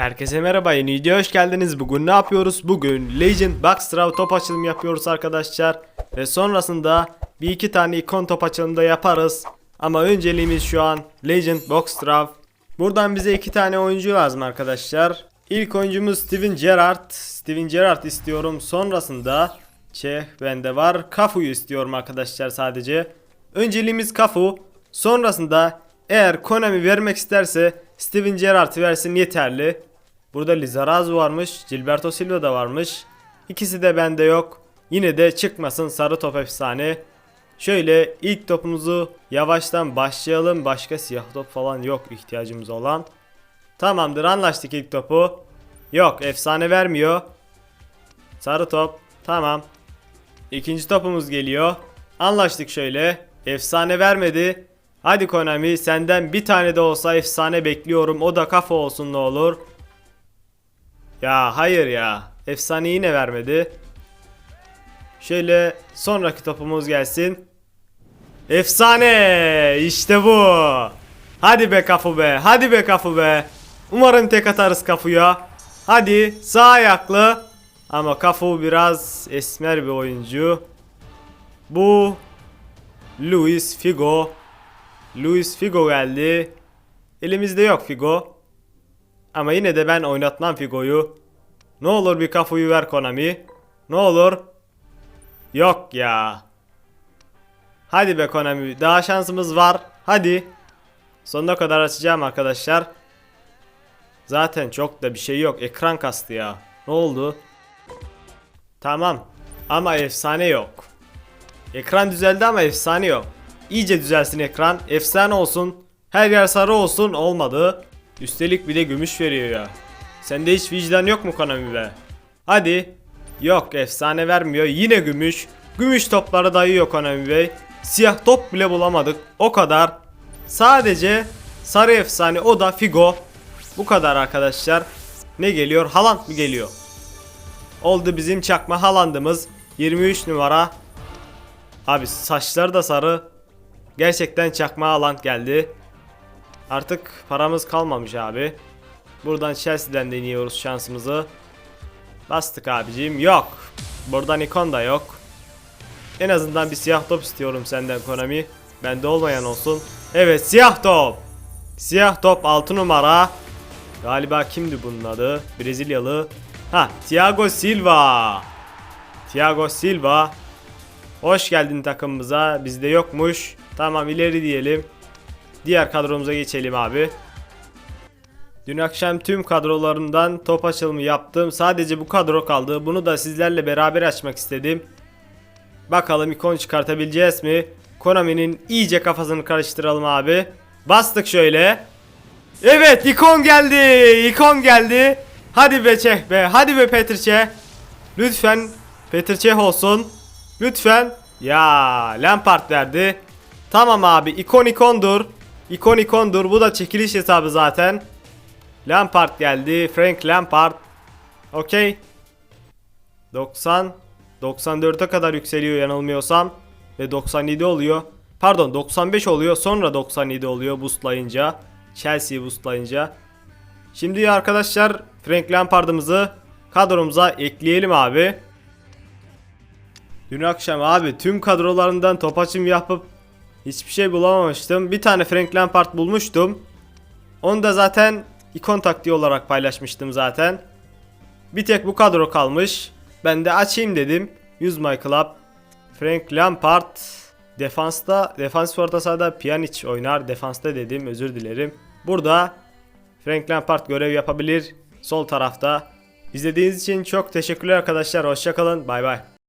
Herkese merhaba yeni videoya hoş geldiniz. Bugün ne yapıyoruz? Bugün Legend Boxstrav top açılımı yapıyoruz arkadaşlar. Ve sonrasında bir iki tane ikon top açılımı da yaparız. Ama önceliğimiz şu an Legend Boxstrav. Buradan bize iki tane oyuncu lazım arkadaşlar. İlk oyuncumuz Steven Gerrard. Steven Gerrard istiyorum. Sonrasında Çeh bende var. Kafu'yu istiyorum arkadaşlar sadece. Önceliğimiz Kafu. Sonrasında eğer Konami vermek isterse Steven Gerrard'ı versin yeterli. Burada Lizarazu varmış. Gilberto Silva da varmış. İkisi de bende yok. Yine de çıkmasın sarı top efsane. Şöyle ilk topumuzu yavaştan başlayalım. Başka siyah top falan yok ihtiyacımız olan. Tamamdır anlaştık ilk topu. Yok efsane vermiyor. Sarı top. Tamam. İkinci topumuz geliyor. Anlaştık şöyle. Efsane vermedi. Hadi Konami senden bir tane de olsa efsane bekliyorum. O da kafa olsun ne olur. Ya hayır ya. Efsane yine vermedi. Şöyle sonraki topumuz gelsin. Efsane! İşte bu. Hadi be kafu be. Hadi be kafu be. Umarım tek atarız kafuya. Hadi sağ ayaklı. Ama kafu biraz esmer bir oyuncu. Bu Luis Figo. Luis Figo geldi. Elimizde yok Figo. Ama yine de ben oynatmam Figo'yu. Ne olur bir kafuyu ver Konami. Ne olur. Yok ya. Hadi be Konami. Daha şansımız var. Hadi. Sonuna kadar açacağım arkadaşlar. Zaten çok da bir şey yok. Ekran kastı ya. Ne oldu? Tamam. Ama efsane yok. Ekran düzeldi ama efsane yok. İyice düzelsin ekran. Efsane olsun. Her yer sarı olsun. Olmadı. Üstelik bir de gümüş veriyor ya. Sende hiç vicdan yok mu Konami be? Hadi. Yok efsane vermiyor. Yine gümüş. Gümüş topları dayıyor Konami Bey. Siyah top bile bulamadık. O kadar. Sadece sarı efsane o da Figo. Bu kadar arkadaşlar. Ne geliyor? Haaland mı geliyor? Oldu bizim çakma Haaland'ımız. 23 numara. Abi saçları da sarı. Gerçekten çakma Haaland geldi. Artık paramız kalmamış abi. Buradan Chelsea'den deniyoruz şansımızı. Bastık abicim. Yok. Buradan ikon da yok. En azından bir siyah top istiyorum senden Konami. Bende olmayan olsun. Evet siyah top. Siyah top 6 numara. Galiba kimdi bunun adı? Brezilyalı. Ha Thiago Silva. Thiago Silva. Hoş geldin takımımıza. Bizde yokmuş. Tamam ileri diyelim. Diğer kadromuza geçelim abi. Dün akşam tüm kadrolarımdan top açılımı yaptım. Sadece bu kadro kaldı. Bunu da sizlerle beraber açmak istedim. Bakalım ikon çıkartabileceğiz mi? Konami'nin iyice kafasını karıştıralım abi. Bastık şöyle. Evet ikon geldi. İkon geldi. Hadi be Çeh be. Hadi be Petrçe. Lütfen Petrçe olsun. Lütfen. Ya Lampard verdi. Tamam abi ikon ikondur. İkon ikondur. Bu da çekiliş hesabı zaten. Lampard geldi. Frank Lampard. Okey. 90 94'e kadar yükseliyor yanılmıyorsam ve 97 oluyor. Pardon 95 oluyor sonra 97 oluyor boostlayınca. Chelsea boostlayınca. Şimdi arkadaşlar Frank Lampard'ımızı kadromuza ekleyelim abi. Dün akşam abi tüm kadrolarından top açım yapıp hiçbir şey bulamamıştım. Bir tane Frank Lampard bulmuştum. Onu da zaten ikon taktiği olarak paylaşmıştım zaten. Bir tek bu kadro kalmış. Ben de açayım dedim. Use my club. Frank Lampard defansta, defans orta sahada Pjanic oynar. Defansta dedim özür dilerim. Burada Frank Lampard görev yapabilir. Sol tarafta. İzlediğiniz için çok teşekkürler arkadaşlar. Hoşçakalın. Bay bay.